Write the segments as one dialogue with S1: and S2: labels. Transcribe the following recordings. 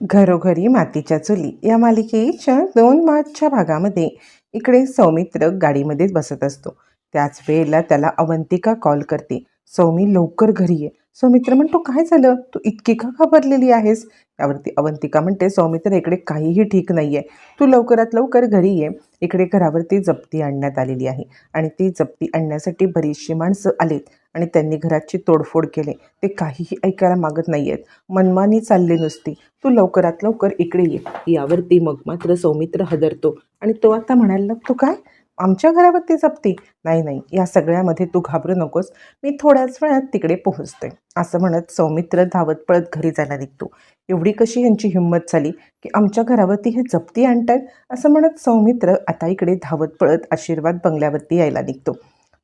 S1: घरोघरी मातीच्या चुली या मालिकेच्या दोन मार्चच्या भागामध्ये इकडे सौमित्र गाडीमध्येच बसत असतो. त्याच वेळेला त्याला अवंतिका कॉल करते. सौमी लवकर घरी ये. सौमित्र म्हणतो काय झालं? तू इतकी का घाबरलेली आहेस? त्यावरती अवंतिका म्हणते सौमित्र इकडे काहीही ठीक नाही आहे तू लवकरात लवकर घरी ये. इकडे घरावरती जप्ती आणण्यात आलेली आहे आणि ती जप्ती आणण्यासाठी बरीचशी माणसं आलीत. आणि त्यांनी घराची तोडफोड केली. ते काहीही ऐकायला मागत नाही आहेत मनमानी चालली नुसती. तू लवकरात लवकर इकडे ये. यावरती मग मात्र सौमित्र हदरतो. आणि तो आता म्हणायला लागतो काय? आमच्या घरावरती जपती? नाही नाही. या सगळ्यामध्ये तू घाबरू नकोस. मी थोड्याच वेळात तिकडे पोहोचते. असं म्हणत सौमित्र धावत पळत घरी जायला निघतो. एवढी कशी यांची हिंमत झाली की आमच्या घरावरती हे जप्ती आणतात असं म्हणत सौमित्र आता इकडे धावत पळत आशीर्वाद बंगल्यावरती यायला निघतो.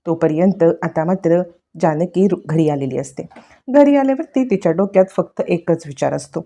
S1: तोपर्यंत आता मात्र जानकी रु- घरी आलेली असते. घरी आल्यावरती तिच्या डोक्यात फक्त एकच विचार असतो.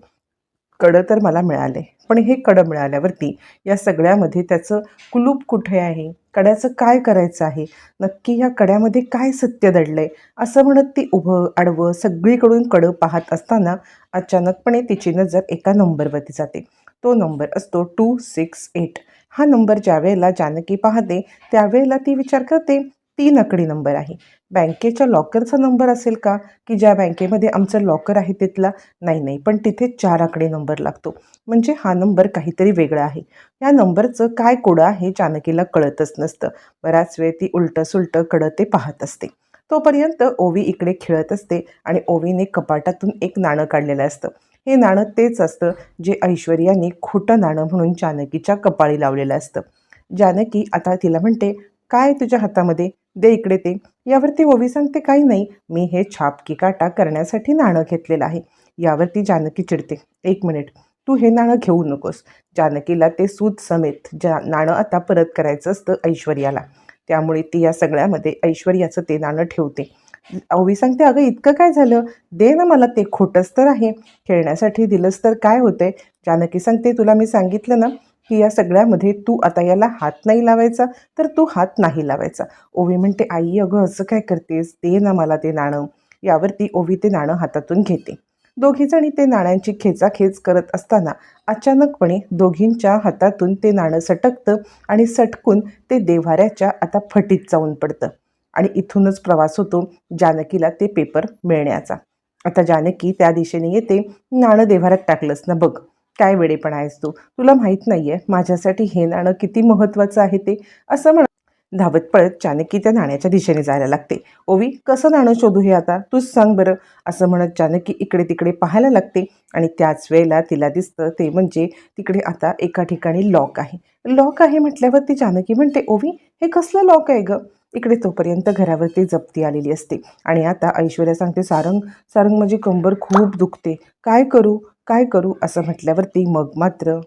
S1: कडं तर मला मिळाले पण हे कडं मिळाल्यावरती या सगळ्यामध्ये त्याचं कुलूप कुठे आहे? कड्याचं काय करायचं आहे? नक्की ह्या कड्यामध्ये काय सत्य दडलं आहे असं म्हणत ती उभं आडवं सगळीकडून कडं पाहत असताना अचानकपणे तिची नजर एका नंबरवरती जाते. तो नंबर असतो टू सिक्स एट हा नंबर ज्यावेळेला जानकी पाहते त्यावेळेला ती विचार करते तीन आकडी नंबर आहे. बँकेच्या लॉकरचा नंबर असेल का? की ज्या बँकेमध्ये आमचं लॉकर आहे तिथला? नाही नाही. पण तिथे चार आकडे नंबर लागतो. म्हणजे हा नंबर काहीतरी वेगळा आहे. या नंबरचं काय कोडं आहे जानकीला कळतच नसतं. बराच वेळ ती उलटं सुलटं कडं ते पाहत असते. तोपर्यंत ओवी इकडे खेळत असते आणि ओवीने कपाटातून एक नाणं काढलेलं असतं. हे नाणं तेच असतं जे ऐश्वर्याने खोटं नाणं म्हणून जानकीच्या कपाळी लावलेलं असतं. जानकी आता तिला म्हणते काय तुझ्या हातामध्ये? दे इकडे ते. यावरती ओवी सांगते काही नाही. मी हे छापकी काटा करण्यासाठी नाणं घेतलेलं आहे. यावरती जानकी चिडते. एक मिनिट. तू हे नाणं घेऊ नकोस. जानकीला ते सूद समेत ज्या नाणं आता परत करायचं असतं ऐश्वर्याला. त्यामुळे ती या सगळ्यामध्ये ऐश्वर्याचं ते नाणं ठेवते. ओवी सांगते अगं इतकं काय झालं? दे ना मला ते. खोटंच तर आहे. खेळण्यासाठी दिलंस तर काय होतंय? जानकी सांगते तुला मी सांगितलं ना की या सगळ्यामध्ये तू आता याला हात नाही लावायचा तर तू हात नाही लावायचा. ओवी म्हणते आई अगं असं काय करतेस? दे ना मला ते नाणं. यावरती ओवी ते नाणं हातातून घेते. दोघीजणी ते नाण्यांची खेचाखेच करत असताना अचानकपणे दोघींच्या हातातून ते नाणं सटकतं आणि सटकून ते देव्हाऱ्याच्या आता फटीत जाऊन पडतं आणि इथूनच प्रवास होतो जानकीला ते पेपर मिळण्याचा. आता जानकी त्या दिशेने येते. नाणं देव्हाऱ्यात टाकलंस ना बघ. काय वेडेपणा आहेस तू? तुला माहीत नाही आहे माझ्यासाठी हे नाणं किती महत्त्वाचं आहे ते असं म्हण धावत पळत जानकी त्या नाण्याच्या दिशेने जायला लागते. ओवी कसं नाणं शोधू हे आता? तूच सांग बरं असं म्हणत जानकी इकडे तिकडे पाहायला लागते आणि त्याच वेळेला तिला दिसतं ते म्हणजे तिकडे आता एका ठिकाणी लॉक आहे. लॉक आहे म्हटल्यावर ती जानकी म्हणते ओवी हे कसलं लॉक आहे गं? इकडे तोपर्यंत घरावरती जप्ती आलेली असते. आणि आता ऐश्वर्या सांगते सारंग सारंग माझी कंबर खूप दुखते. काय करू? काय करू? असं म्हटल्यावरती मग मात्र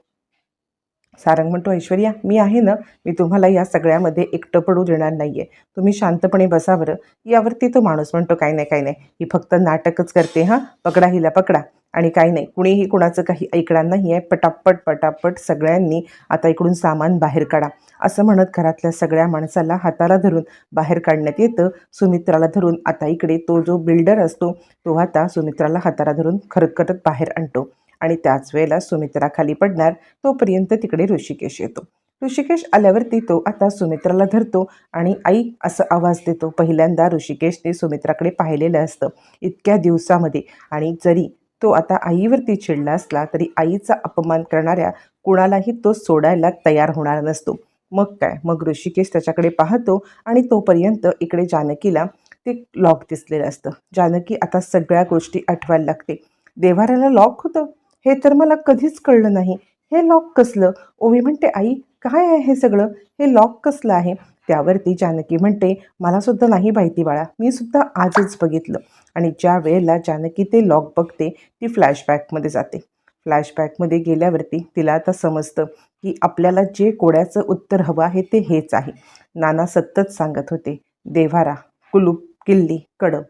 S1: सारंग म्हणतो ऐश्वर्या मी आहे ना? मी तुम्हाला या सगळ्यामध्ये एकटं पडू देणार नाही आहे तुम्ही शांतपणे बसावर यावरती तो माणूस म्हणतो काही नाही काही नाही. ही फक्त नाटकच करते हां? पकडा हिला पकडा. आणि काही नाही. कुणीही कुणाचं काही ऐकणार नाही आहे पटापट पटापट सगळ्यांनी आता इकडून सामान बाहेर काढा. असं म्हणत घरातल्या सगळ्या माणसाला हाताला धरून बाहेर काढण्यात येतं. सुमित्राला धरून आता इकडे तो जो बिल्डर असतो तो आता सुमित्राला हाताला धरून खरखरत बाहेर आणतो. आणि त्याच वेळेला सुमित्रा खाली पडणार तोपर्यंत तिकडे ऋषिकेश येतो. ऋषिकेश आल्यावरती तो आता सुमित्राला धरतो आणि आई असं आवाज देतो. पहिल्यांदा ऋषिकेशने सुमित्राकडे पाहिलेलं असतं. इतक्या दिवसामध्ये आणि जरी तो आता आईवरती चिडला असला तरी आईचा अपमान करणाऱ्या कुणालाही तो सोडायला तयार होणार नसतो. मग काय? मग ऋषिकेश त्याच्याकडे पाहतो आणि तोपर्यंत इकडे जानकीला ते लॉक दिसलेलं असतं. जानकी आता सगळ्या गोष्टी आठवायला लागते. देवाऱ्याला लॉक होतं? हे तर मला कधीच कळलं नाही. हे लॉक कसलं? ओवी म्हणते आई काय आहे हे सगळं? हे लॉक कसलं आहे? त्यावरती जानकी म्हणते मला सुद्धा नाही माहिती बाळा मी सुद्धा आजच बघितलं. आणि ज्या वेळेला जानकी ते लॉक बघते ती फ्लॅशबॅकमध्ये जाते. फ्लॅशबॅकमध्ये गेल्यावरती तिला आता समजतं की आपल्याला जे कोड्याचं उत्तर हवं आहे ते हेच आहे. नाना सतत सांगत होते देवारा कुलूप किल्ली कडं.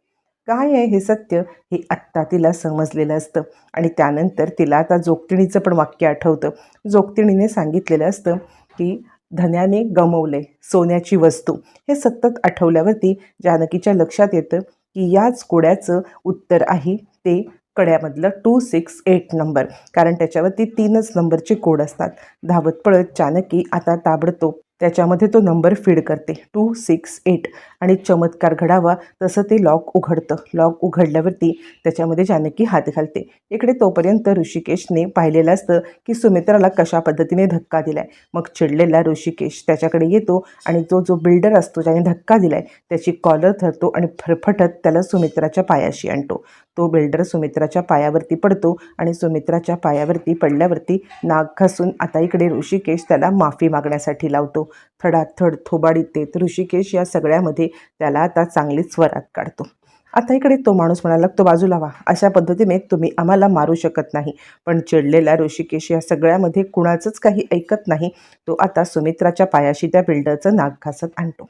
S1: काय आहे हे सत्य? हे आत्ता तिला समजलेलं असतं. आणि त्यानंतर तिला आता जोगतिणीचं पण वाक्य आठवतं. जोगतिणीने सांगितलेलं असतं की धन्याने गमवले सोन्याची वस्तू. हे सतत आठवल्यावरती जानकीच्या लक्षात येतं की याच कोड्याचं उत्तर आहे ते कड्यामधलं टू सिक्स एट नंबर कारण त्याच्यावरती तीनच नंबरचे कोड असतात. धावत पळत जानकी आता ताबडतोब त्याच्यामध्ये तो नंबर फीड करते. Two six eight. आणि चमत्कार घडावा तसं ते लॉक उघडतं. लॉक उघडल्यावरती त्याच्यामध्ये जानकी हात घालते. इकडे तोपर्यंत ऋषिकेशने पाहिलेलं असतं की सुमित्राला कशा पद्धतीने धक्का दिलाय. मग चिडलेला ऋषिकेश त्याच्याकडे येतो आणि तो जो बिल्डर असतो ज्याने धक्का दिलाय त्याची कॉलर धरतो आणि फरफटत त्याला सुमित्राच्या पायाशी आणतो. तो बिल्डर सुमित्राच्या पायावरती पडतो आणि सुमित्राच्या पायावरती पडल्यावरती नाग घासून आता इकडे ऋषिकेश त्याला माफी मागण्यासाठी लावतो. थडाथड थोबाडीत येत ऋषिकेश या सगळ्यामध्ये त्याला आता चांगलीच स्वरात काढतो. आता इकडे तो माणूस म्हणाला तो बाजूला व्हा अशा पद्धतीने तुम्ही आम्हाला मारू शकत नाही. पण चिडलेला ऋषिकेश या सगळ्यामध्ये कुणाचंच काही ऐकत नाही. तो आता सुमित्राच्या पायाशी त्या बिल्डरचं नाक घासत आणतो.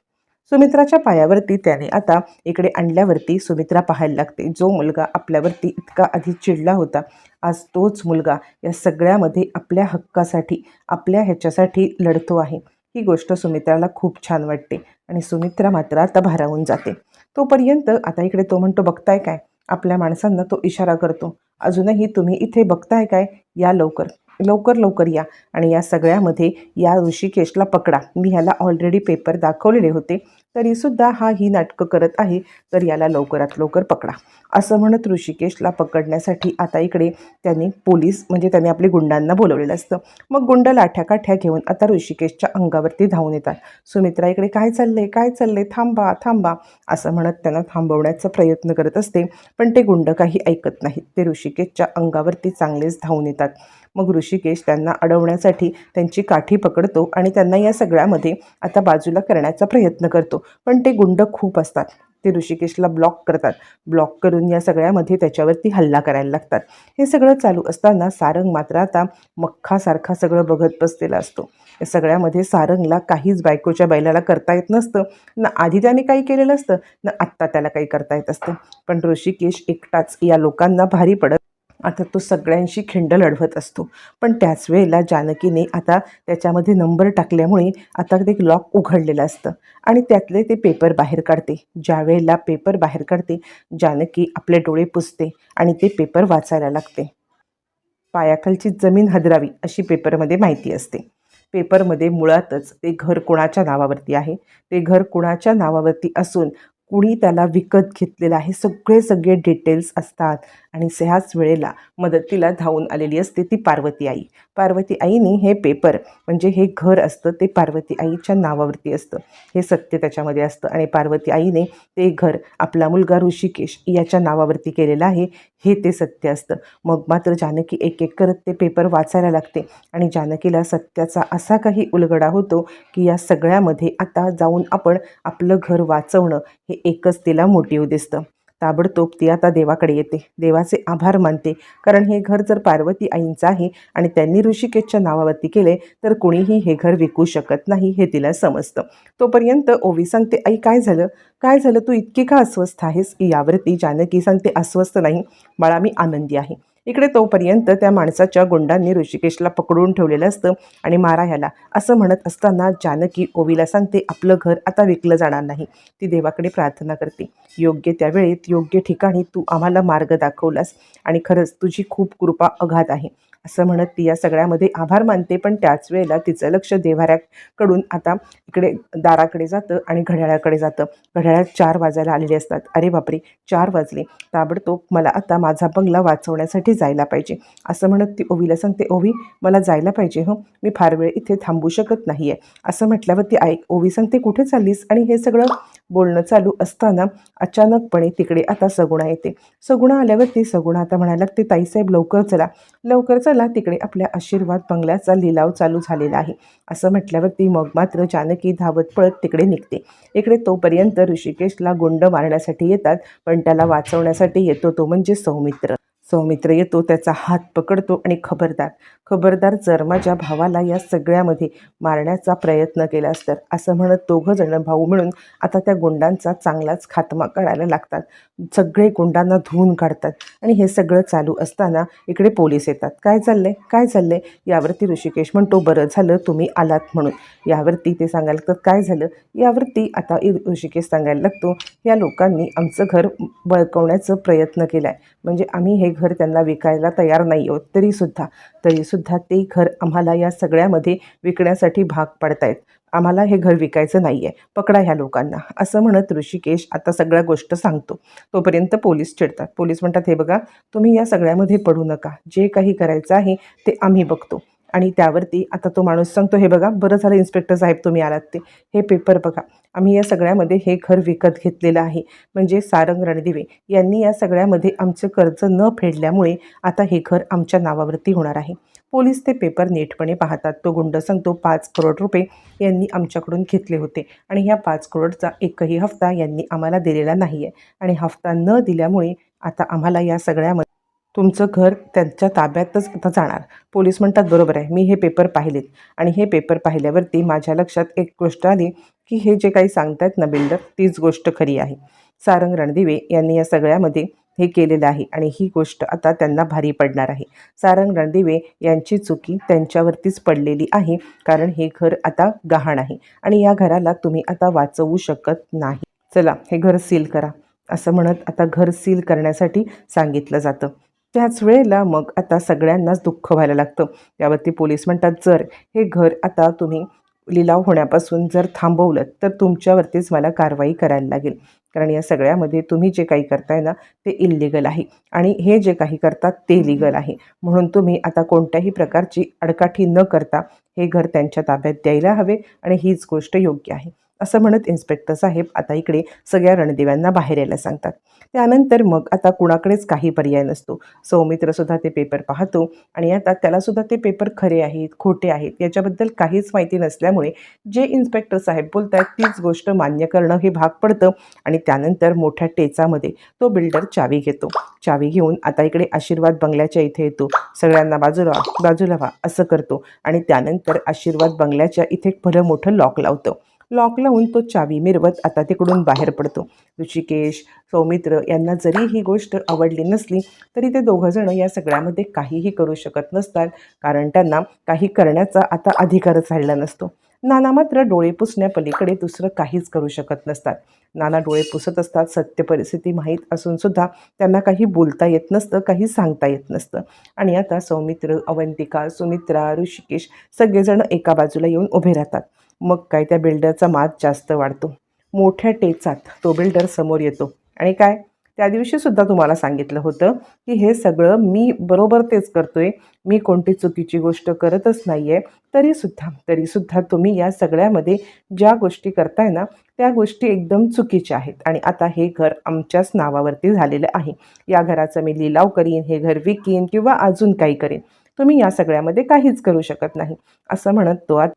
S1: सुमित्राच्या पायावरती त्याने आता इकडे आणल्यावरती सुमित्रा पाहायला लागते. जो मुलगा आपल्यावरती इतका आधी चिडला होता आज तोच मुलगा या सगळ्यामध्ये आपल्या हक्कासाठी आपल्या ह्याच्यासाठी लढतो आहे. ही गोष्ट सुमित्राला खूप छान वाटते आणि सुमित्रा मात्र आता भारावून जाते. तोपर्यंत आता इकडे तो म्हणतो बघताय काय? आपल्या माणसांना तो इशारा करतो. अजूनही तुम्ही इथे बघताय काय? या लवकर. लवकर लवकर या आणि या सगळ्यामध्ये या ऋषिकेशला पकडा. मी ह्याला ऑलरेडी पेपर दाखवलेले होते. तरीसुद्धा हा ही नाटकं करत आहे तर याला लवकरात लवकर पकडा. असं म्हणत ऋषिकेशला पकडण्यासाठी आता इकडे त्यांनी पोलीस म्हणजे त्यांनी आपले गुंडांना बोलवलेलं असतं. मग गुंड लाठ्याकाठ्या घेऊन आता ऋषिकेशच्या अंगावरती धावून येतात. सुमित्रा इकडे काय चाललंय? काय चाललंय? थांबा थांबा. असं म्हणत त्यांना थांबवण्याचा प्रयत्न करत असते. पण ते गुंड काही ऐकत नाहीत. ते ऋषिकेशच्या अंगावरती चांगलेच धावून येतात. मग ऋषिकेश त्यांना अडवण्यासाठी त्यांची काठी पकडतो आणि त्यांना या सगळ्यामध्ये आता बाजूला करण्याचा प्रयत्न करतो. पण ते गुंड खूप असतात. ते ऋषिकेशला ब्लॉक करतात. ब्लॉक करून या सगळ्यामध्ये त्याच्यावरती हल्ला करायला लागतात. हे सगळं चालू असताना सारंग मात्र आता मख्खासारखा सगळं बघत बसलेला असतो. या सगळ्यामध्ये सारंगला काहीच बायकोच्या बैलाला करता येत नसतं. ना आधी त्याने काही केलेलं असतं ना आत्ता त्याला काही करता येत असतं. पण ऋषिकेश एकटाच या लोकांना भारी पडत आता तो सगळ्यांशी खिंड लढवत असतो. पण त्याच वेळेला जानकीने आता त्याच्यामध्ये नंबर टाकल्यामुळे आता ते लॉक उघडलेलं असतं आणि त्यातले ते पेपर बाहेर काढते. ज्या वेळेला पेपर बाहेर काढते जानकी आपले डोळे पुसते आणि ते पेपर वाचायला लागते. पायाखालची जमीन हदरावी अशी पेपरमध्ये माहिती असते. पेपरमध्ये मुळातच ते घर कुणाच्या नावावरती आहे? ते घर कुणाच्या नावावरती असून कुणी त्याला विकत घेतलेलं आहे? सगळे सगळे डिटेल्स असतात. आणि ह्याच वेळेला मदतीला धावून आलेली असते ती पार्वती आई. पार्वती आईनी हे पेपर म्हणजे हे घर असतं ते पार्वती आईच्या नावावरती असतं. हे सत्य त्याच्यामध्ये असतं आणि पार्वती आईने ते घर आपला मुलगा ऋषिकेश याच्या नावावरती केलेलं आहे हे ते सत्य असतं. मग मात्र जानकी एक एक करत ते पेपर वाचायला लागते आणि जानकीला सत्याचा असा काही उलगडा होतो की या सगळ्यामध्ये आता जाऊन आपण आपलं घर वाचवणं हे एकच तिला मोटिव्ह दिसतं. ताबडतोब ती आता देवाकडे येते. देवाचे आभार मानते. कारण हे घर जर पार्वती आईंचं आहे आणि त्यांनी ऋषिकेशच्या नावावरती केले तर कुणीही हे घर विकू शकत नाही हे तिला समजतं. तोपर्यंत ओवी सांगते आई काय झालं? काय झालं? तू इतकी का अस्वस्थ आहेस? यावरती जानकी सांगते अस्वस्थ नाही. बाळा मी आनंदी आहे. इकडे तोपर्यंत त्या माणसाच्या गुंडांनी ऋषिकेशला पकडून ठेवलेलं असतं आणि मारा ह्याला असं म्हणत असताना जानकी ओवीला सांगते आपलं घर आता विकलं जाणार नाही. ती देवाकडे प्रार्थना करते. योग्य त्या वेळेत योग्य ठिकाणी तू आम्हाला मार्ग दाखवलास आणि खरंच तुझी खूप कृपा अघात आहे. असं म्हणत ती या सगळ्यामध्ये आभार मानते. पण त्याच वेळेला तिचं लक्ष देवाऱ्याकडून आता इकडे दाराकडे जातं आणि घड्याळाकडे जातं. घड्याळात चार वाजायला आलेले असतात. अरे बापरे चार वाजले. ताबडतोब मला आता माझा बंगला वाचवण्यासाठी जायला पाहिजे. असं म्हणत ती ओवीला सांगते ओवी मला जायला पाहिजे हो. मी फार वेळ इथे थांबू शकत नाही आहे असं म्हटल्यावर ती ऐक ओवी सांगते कुठे चाललीस आणि हे सगळं बोलणं चालू असताना अचानकपणे तिकडे आता सगुणा येते. सगुणा आल्यावरती सगुणा आता म्हणायला लागते ताईसाहेब लवकर चला. लवकर चला तिकडे आपल्या आशीर्वाद बंगल्याचा लिलाव चालू झालेला आहे. असं म्हटल्यावरती मग मात्र जानकी धावत पळत तिकडे निघते. इकडे तोपर्यंत ऋषिकेशला गुंड मारण्यासाठी येतात पण त्याला वाचवण्यासाठी येतो तो म्हणजे सौमित्र. सौमित्र येतो त्याचा हात पकडतो आणि खबरदार खबरदार जर माझ्या भावाला या सगळ्यामध्ये मारण्याचा प्रयत्न केलास तर असं म्हणत दोघं जण भाऊ मिळून आता त्या गुंडांचा चांगलाच खात्मा करायला लागतात. सगळे गुंडांना धुवून काढतात आणि हे सगळं चालू असताना इकडे पोलीस येतात. काय चाललंय? काय चाललंय? यावरती ऋषिकेश म्हणतो बरं झालं तुम्ही आलात म्हणून. यावरती ते सांगायला लागतात काय झालं? यावरती आता ऋषिकेश सांगायला लागतो या लोकांनी आमचं घर बळकवण्याचा प्रयत्न केला आहे म्हणजे आम्ही हे घर त्यांना विकायला तयार नाही आहोत तरीसुद्धा. तरीसुद्धा ते घर आम्हाला या सगळ्यामध्ये विकण्यासाठी भाग पडतायत. आम्हाला हे घर विकायचं नाही आहे पकडा ह्या लोकांना. असं म्हणत ऋषिकेश आता सगळ्या गोष्ट सांगतो. तोपर्यंत पोलीस चिडतात. पोलीस म्हणतात हे बघा तुम्ही या सगळ्यामध्ये पडू नका. जे काही करायचं आहे ते आम्ही बघतो. आणि त्यावरती आता तो माणूस सांगतो हे बघा बरं झालं इन्स्पेक्टर साहेब तुम्ही आलात ते. हे पेपर बघा. आम्ही या सगळ्यामध्ये हे घर विकत घेतलेलं आहे. म्हणजे सारंग रणदिवे यांनी या सगळ्यामध्ये आमचं कर्ज न फेडल्यामुळे आता हे घर आमच्या नावावरती होणार आहे. पोलीस ते पेपर नीटपणे पाहतात. तो गुंड सांगतो पाच करोड रुपये यांनी आमच्याकडून घेतले होते आणि ह्या पाच करोडचा एकही हफ्ता यांनी आम्हाला दिलेला नाही आहे आणि हफ्ता न दिल्यामुळे आता आम्हाला या सगळ्यामध्ये तुमचं घर त्यांच्या ताब्यातच आता जाणार. पोलीस म्हणतात बरोबर आहे मी हे पेपर पाहिलेत. आणि हे पेपर पाहिल्यावरती माझ्या लक्षात एक गोष्ट आली की हे जे काही सांगतायत ना बिल्डर तीच गोष्ट खरी आहे. सारंग रणदिवे यांनी या सगळ्यामध्ये हे केलेलं आहे. आणि ही गोष्ट आता त्यांना भारी पडणार आहे. सारंग रणदिवे यांची चुकी त्यांच्यावरतीच पडलेली आहे. कारण हे घर आता गहाण आहे. आणि या घराला तुम्ही आता वाचवू शकत नाही. चला हे घर सील करा. असं म्हणत आता घर सील करण्यासाठी सांगितलं जातं. त्याच वेळेला मग आता सगळ्यांनाच दुःख व्हायला लागतं. त्यावरती पोलीस म्हणतात जर हे घर आता तुम्ही लिलाव होण्यापासून जर थांबवलं तर तुमच्यावरतीच मला कारवाई करायला लागेल. कारण या सगळ्यामध्ये तुम्ही जे काही करताय ना ते इल्लिगल आहे. आणि हे जे काही करतात ते लिगल आहे. म्हणून तुम्ही आता कोणत्याही प्रकारची अडकाठी न करता हे घर त्यांच्या ताब्यात द्यायला हवे आणि हीच गोष्ट योग्य आहे. असं म्हणत इन्स्पेक्टर साहेब आता इकडे सगळ्या रणदेव्यांना बाहेर यायला सांगतात. त्यानंतर मग आता कुणाकडेच काही पर्याय नसतो. सौमित्रसुद्धा ते पेपर पाहतो आणि आता त्यालासुद्धा ते पेपर खरे आहेत खोटे आहेत याच्याबद्दल काहीच माहिती नसल्यामुळे जे इन्स्पेक्टर साहेब बोलत आहेत तीच गोष्ट मान्य करणं हे भाग पडतं आणि त्यानंतर मोठ्या टेचामध्ये तो बिल्डर चावी घेतो. चावी घेऊन आता इकडे आशीर्वाद बंगल्याच्या इथे येतो. सगळ्यांना बाजूला बाजूला व्हा असं करतो आणि त्यानंतर आशीर्वाद बंगल्याच्या इथे एक भलं मोठं लॉक लावतं. लॉक लावून तो चावी मिरवत आता तिकडून बाहेर पडतो. ऋषिकेश सौमित्र यांना जरी ही गोष्ट आवडली नसली तरी ते दोघंजणं या सगळ्यामध्ये काहीही करू शकत नसतात कारण त्यांना काही करण्याचा आता अधिकारच राहिला नसतो. नाना मात्र डोळे पुसण्यापलीकडे दुसरं काहीच करू शकत नसतात. नाना डोळे पुसत असतात सत्य परिस्थिती माहीत असूनसुद्धा त्यांना काही बोलता येत नसतं काही सांगता येत नसतं. आणि आता सौमित्र अवंतिका सुमित्रा ऋषिकेश सगळेजण एका बाजूला येऊन उभे राहतात. मग काय त्या बिल्डरचा मात जास्त वाढतो. मोठ्या टेचात तो बिल्डर समोर येतो. आणि काय? त्या दिवशीसुद्धा तुम्हाला सांगितलं होतं की हे सगळं मी बरोबर तेच करतो आहे मी कोणती चुकीची गोष्ट करतच नाही आहे तरीसुद्धा तरीसुद्धा तुम्ही या सगळ्यामध्ये ज्या गोष्टी करताय ना त्या गोष्टी एकदम चुकीच्या आहेत. आणि आता हे घर आमच्याच नावावरती झालेलं आहे. या घराचा मी लिलाव करीन हे घर विकीन किंवा अजून काही करीन. तुम्ही या सगळ्यामध्ये काहीच करू शकत नाही. असं म्हणत तो आज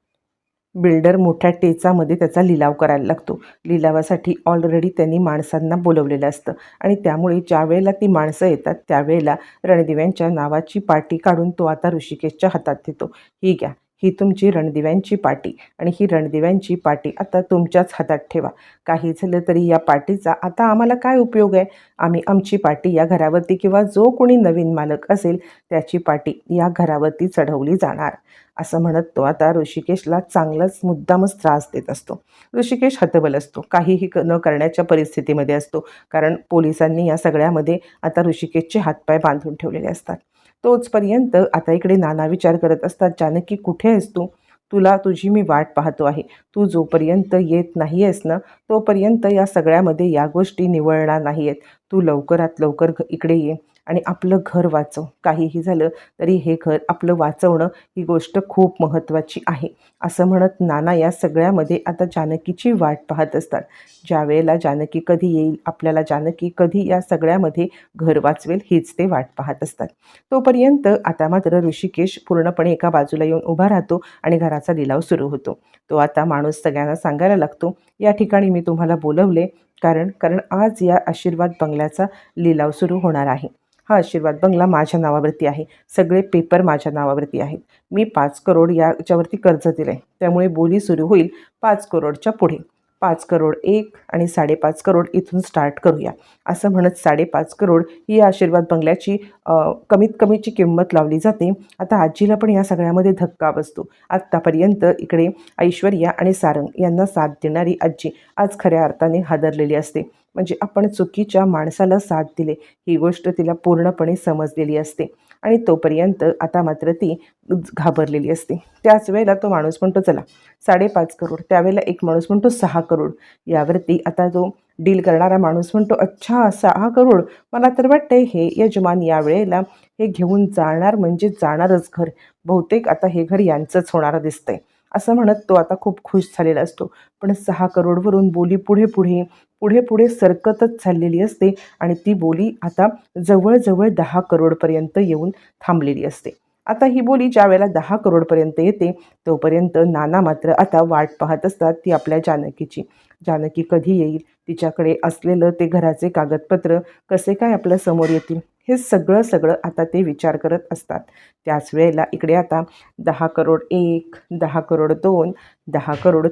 S1: बिल्डर मोठ्या टेचामध्ये त्याचा लिलाव करायला लागतो. लिलावासाठी ऑलरेडी त्यांनी माणसांना बोलवलेलं असतं. आणि त्यामुळे ज्या वेळेला ती माणसं येतात त्यावेळेला रणदिव्यांच्या नावाची पाटी काढून तो आता ऋषिकेशच्या हातात देतो. ही घ्या. ही तुमची रणदिव्यांची पाटी. आणि ही रणदिव्यांची पाटी आता तुमच्याच हातात ठेवा. काही झालं तरी या पाटीचा आता आम्हाला काय उपयोग आहे? आम्ही आमची पाटी या घरावरती किंवा जो कोणी नवीन मालक असेल त्याची पाटी या घरावरती चढवली जाणार. असं म्हणत तो आता ऋषिकेशला चांगलाच मुद्दामच त्रास देत असतो. ऋषिकेश हतबल असतो. काहीही क न करण्याच्या परिस्थितीमध्ये असतो. कारण पोलिसांनी या सगळ्यामध्ये आता ऋषिकेशचे हातपाय बांधून ठेवलेले असतात. तोचपर्यंत आता इकडे नाना विचार करत असतात जानकी कुठे आहेस तू? तुला तुझी मी वाट पाहतो आहे. तू जोपर्यंत येत नाही आहेस ना तोपर्यंत या सगळ्यामध्ये या गोष्टी निवळणार नाही आहेत तू लवकरात लवकर घ- इकडे ये आणि आपलं घर वाचव. काहीही झालं तरी हे घर आपलं वाचवणं ही गोष्ट खूप महत्त्वाची आहे. असं म्हणत नाना या सगळ्यामध्ये आता जानकीची वाट पाहत असतात. ज्या वेळेला जानकी कधी येईल आपल्याला जानकी कधी या सगळ्यामध्ये घर वाचवेल हीच ते वाट पाहत असतात. तोपर्यंत आता मात्र ऋषिकेश पूर्णपणे एका बाजूला येऊन उभा राहतो आणि घराचा लिलाव सुरू होतो. तो आता माणूस सगळ्यांना सांगायला लागतो या ठिकाणी मी तुम्हाला बोलवले कारण कारण आज या आशीर्वाद बंगल्याचा लिलाव सुरू होणार आहे. हा आशीर्वाद बंगला माझ्या नावावरती आहे. सगळे पेपर माझ्या नावावरती आहेत. मी पाच करोड याच्यावरती कर्ज दिलं आहे त्यामुळे बोली सुरू होईल पाच करोडच्या पुढे. पाच करोड एक आणि साडेपाच करोड इथून स्टार्ट करूया. असं म्हणत साडेपाच करोड ही आशीर्वाद बंगल्याची कमीत कमीची किंमत लावली जाते. आता आजीला पण या सगळ्यामध्ये धक्का बसतो. आत्तापर्यंत इकडे ऐश्वर्या आणि सारंग यांना साथ देणारी आजी आज खऱ्या अर्थाने हादरलेली असते. म्हणजे आपण चुकीच्या माणसाला साथ दिले ही गोष्ट तिला पूर्णपणे समजलेली असते. आणि तोपर्यंत आता मात्र ती घाबरलेली असते. त्याच वेळेला तो माणूस म्हणतो चला साडेपाच करोड त्यावेळेला एक माणूस म्हणतो सहा करोड. यावरती आता तो डील करणारा माणूस म्हणतो अच्छा सहा करोड? मला तर वाटते हे यजमान यावेळेला हे घेऊन जाणार म्हणजे जाणारच घर. बहुतेक आता हे घर यांचंच होणारं दिसतंय. असं म्हणत तो आता खूप खुश झालेला असतो. पण सहा करोडवरून बोली पुढे पुढे पुढे पुढे सरकतच चाललेली असते आणि ती बोली आता जवळजवळ दहा करोडपर्यंत येऊन थांबलेली असते. आता ही बोली ज्या वेळेला दहा करोडपर्यंत येते तोपर्यंत नाना मात्र आता वाट पाहत असतात ती आपल्या जानकीची. जानकी कधी येईल? तिच्याकडे असलेलं ते घराचे कागदपत्र कसे काय आपल्यासमोर येतील? हे सगळं सगळं आता ते विचार करत असतात. त्याच वेळेला इकडे आता दहा करोड एक दहा करोड दोन दहा करोड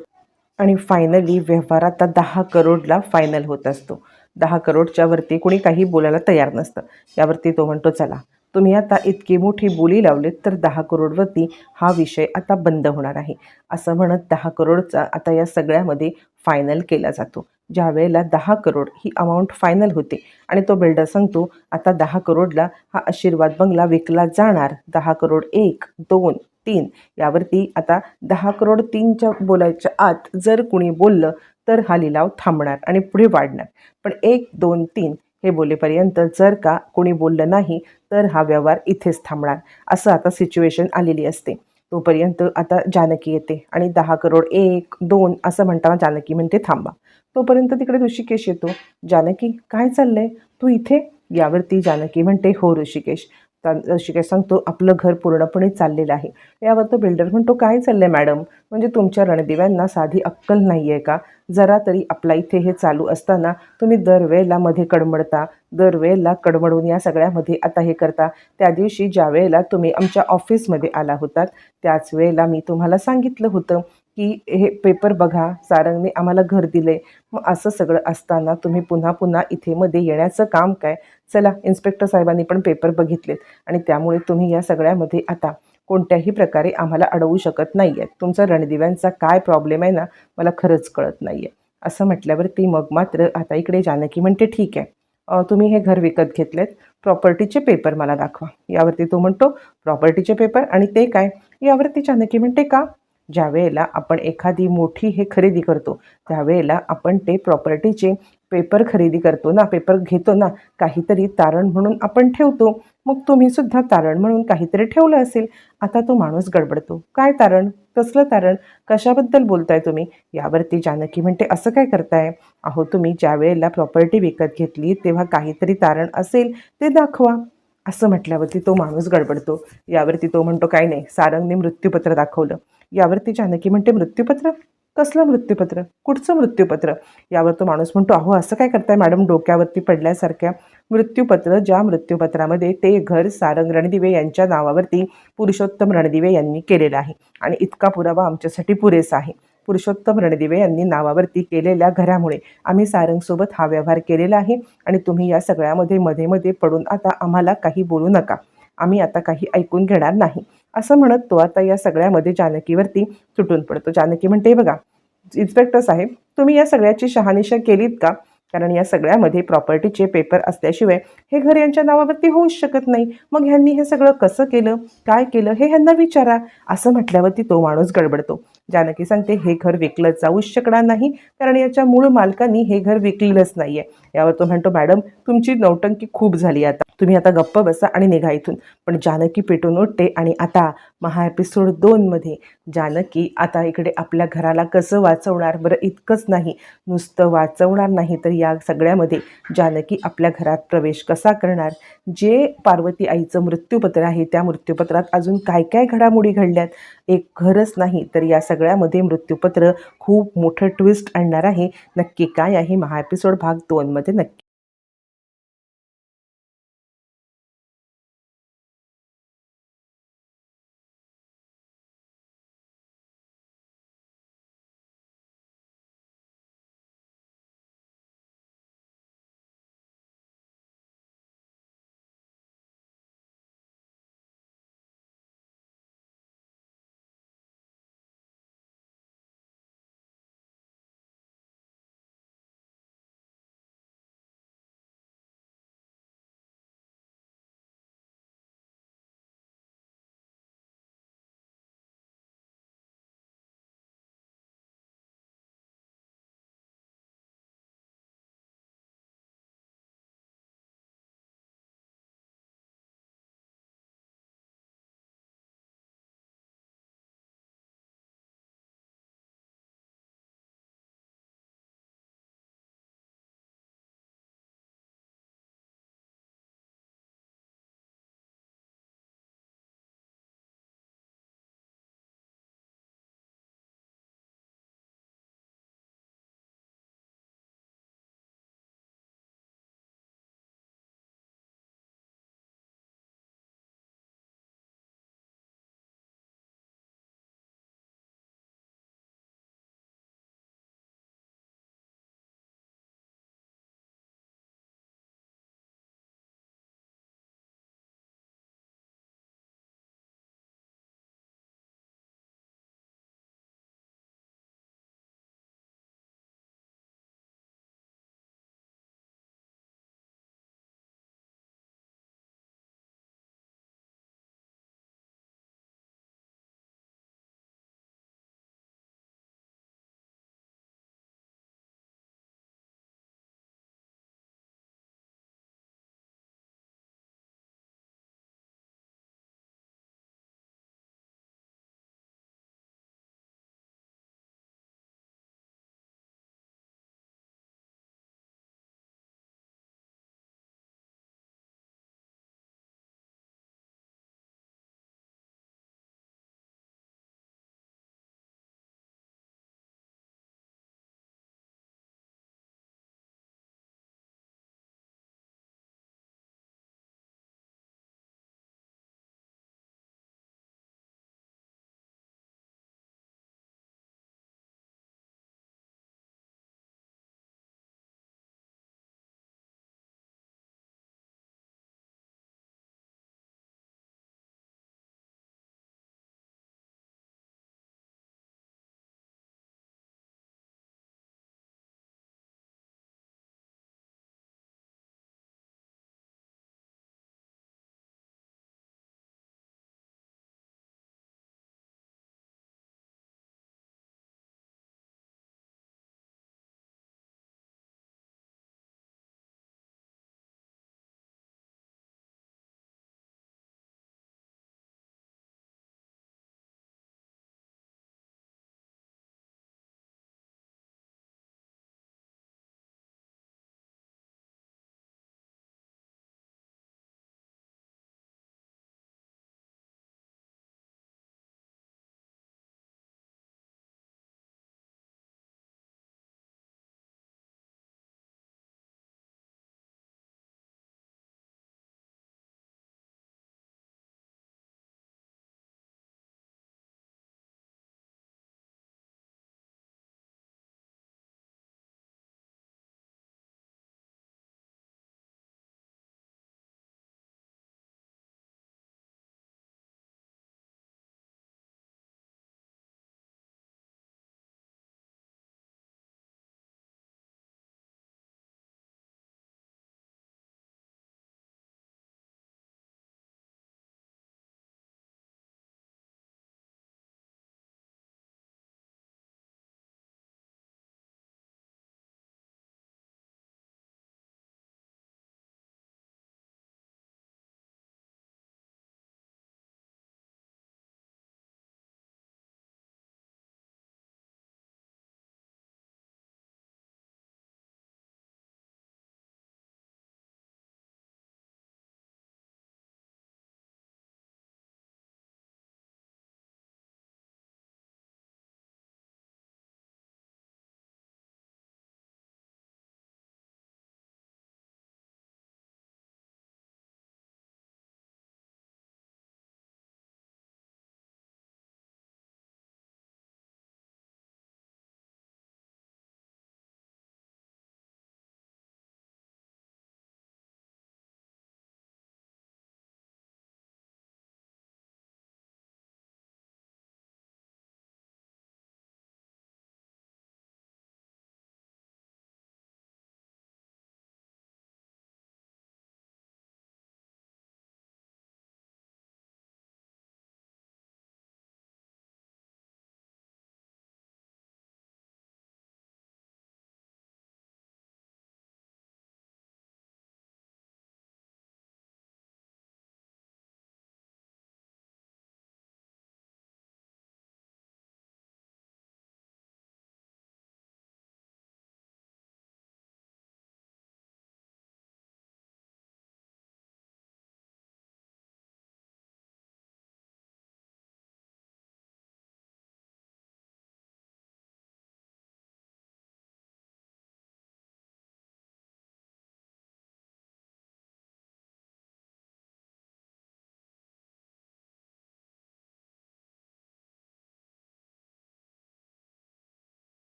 S1: आणि फायनली व्यवहार आता दहा करोडला फायनल होत असतो. दहा करोडच्या वरती कुणी काही बोलायला तयार नसतं. यावरती तो म्हणतो चला तुम्ही आता इतकी मोठी बोली लावलीत तर दहा करोडवरती हा विषय आता बंद होणार आहे. असं म्हणत दहा करोडचा आता या सगळ्यामध्ये फायनल केला जातो. ज्या वेळेला दहा करोड ही अमाऊंट फायनल होते आणि तो बिल्डर सांगतो आता दहा करोडला हा आशीर्वाद बंगला विकला जाणार. दहा करोड एक दोन तीन. यावरती आता दहा करोड तीनच्या बोलायच्या आत जर कुणी बोललं तर हा लिलाव थांबणार आणि पुढे वाढणार. पण एक दोन तीन हे बोलेपर्यंत जर का कोणी बोललं नाही तर हा व्यवहार इथेच थांबणार. असं आता सिच्युएशन आलेली असते. तोपर्यंत आता जानकी येते आणि दहा करोड एक दोन असं म्हणताना जानकी म्हणते थांबा. तोपर्यंत तिकडे ऋषिकेश येतो. जानकी काय चाललंय? तू इथे? यावरती जानकी म्हणते हो ऋषिकेश. अशी काय सांगतो आपलं घर पूर्णपणे चाललेलं आहे. यावर तो बिल्डर म्हणतो काय चाललं आहे मॅडम म्हणजे तुमच्या रणदिव्यांना साधी अक्कल नाही आहे का? जरा तरी आपला इथे हे चालू असताना तुम्ही दरवेळेला मध्ये कडमडता दरवेळेला कडमडून या सगळ्यामध्ये आता हे करता. त्या दिवशी ज्या वेळेला तुम्ही आमच्या ऑफिसमध्ये आला होतात त्याच वेळेला मी तुम्हाला सांगितलं होतं की हे पेपर बघा सारंगने आम्हाला घर दिले मग असं सगळं असताना तुम्ही पुन्हा पुन्हा इथे मध्ये येण्याचं काम काय? चला इन्स्पेक्टर साहेबांनी पण पेपर बघितलेत. आणि त्यामुळे तुम्ही या सगळ्यामध्ये आता कोणत्याही प्रकारे आम्हाला अडवू शकत नाही आहेत तुमचा रणदिव्यांचा काय प्रॉब्लेम आहे ना मला खरंच कळत नाही आहे असं म्हटल्यावरती मग मात्र आता इकडे जानकी म्हणते ठीक आहे. तुम्ही हे घर विकत घेतलेत. प्रॉपर्टीचे पेपर मला दाखवा. यावरती तो म्हणतो प्रॉपर्टीचे पेपर आणि ते काय? यावरती जानकी म्हणते का? ज्या वेळेला आपण एखादी मोठी हे खरेदी करतो त्यावेळेला आपण ते प्रॉपर्टीचे पेपर खरेदी करतो ना पेपर घेतो ना काहीतरी तारण म्हणून आपण ठेवतो. मग तुम्ही सुद्धा तारण म्हणून काहीतरी ठेवलं असेल आता तो माणूस गडबडतो. काय तारण? कसलं तारण? कशाबद्दल बोलताय तुम्ही? यावरती जानकी म्हणते असं काय करताय? अहो तुम्ही ज्या वेळेला प्रॉपर्टी विकत घेतली तेव्हा काहीतरी तारण असेल ते दाखवा. असं म्हटल्यावरती तो माणूस गडबडतो. यावरती तो म्हणतो काय नाही सारंगने मृत्यूपत्र दाखवलं. यावरती जानकी म्हणते मृत्यूपत्र? कसलं मृत्यूपत्र? कुठचं मृत्यूपत्र? यावर तो माणूस म्हणतो अहो असं काय करताय मॅडम? डोक्यावरती पडल्यासारख्या मृत्यूपत्र ज्या मृत्यूपत्रामध्ये ते घर सारंग रणदिवे यांच्या नावावरती पुरुषोत्तम रणदिवे यांनी केलेलं आहे. आणि इतका पुरावा आमच्यासाठी पुरेसा आहे. पुरुषोत्तम रणदिवे यांनी नावावरती केलेल्या घरामुळे आम्ही सारंगसोबत हा व्यवहार केलेला आहे आणि तुम्ही या सगळ्यामध्ये मध्ये मध्ये पडून आता आम्हाला काही बोलू नका. आम्ही आता काही ऐकून घेणार नाही. असं म्हणत तो आता या सगळ्यामध्ये जानकीवरती सुटून पडतो. जानकी म्हणते बघा इन्स्पेक्टर साहेब तुम्ही या सगळ्याची शहानिशा केलीत का? कारण या सगळ्यामध्ये प्रॉपर्टीचे पेपर असल्याशिवाय हे घर यांच्या नावावरती होऊच शकत नाही. मग ह्यांनी हे सगळं कसं केलं? काय केलं? हे ह्यांना विचारा. असं म्हटल्यावरती तो माणूस गडबडतो. जानकी सांगते हे घर विकलं जाऊच शकणार नाही कारण याच्या मूळ मालकांनी हे घर विकलेलंच नाही आहे यावर तो म्हणतो मॅडम तुमची नौटंकी खूप झाली आता. तुम्ही आता गप्प बसा आणि निघा इथून. पण जानकी पेटून उठते आणि आता महा एपिसोड दोनमध्ये जानकी आता इकडे आपल्या घराला कसं वाचवणार? बरं इतकंच नाही. नुसतं वाचवणार नाही तर या सगळ्यामध्ये जानकी आपल्या घरात प्रवेश कसा करणार? जे पार्वती आईचं मृत्यूपत्र आहे त्या मृत्यूपत्रात अजून काय काय घडामोडी घडल्यात? एक घरच नाही तर या सगळ्यामध्ये मृत्यूपत्र खूप मोठं ट्विस्ट आणणार आहे. नक्की काय आहे महा एपिसोड भाग दोनमध्ये नक्की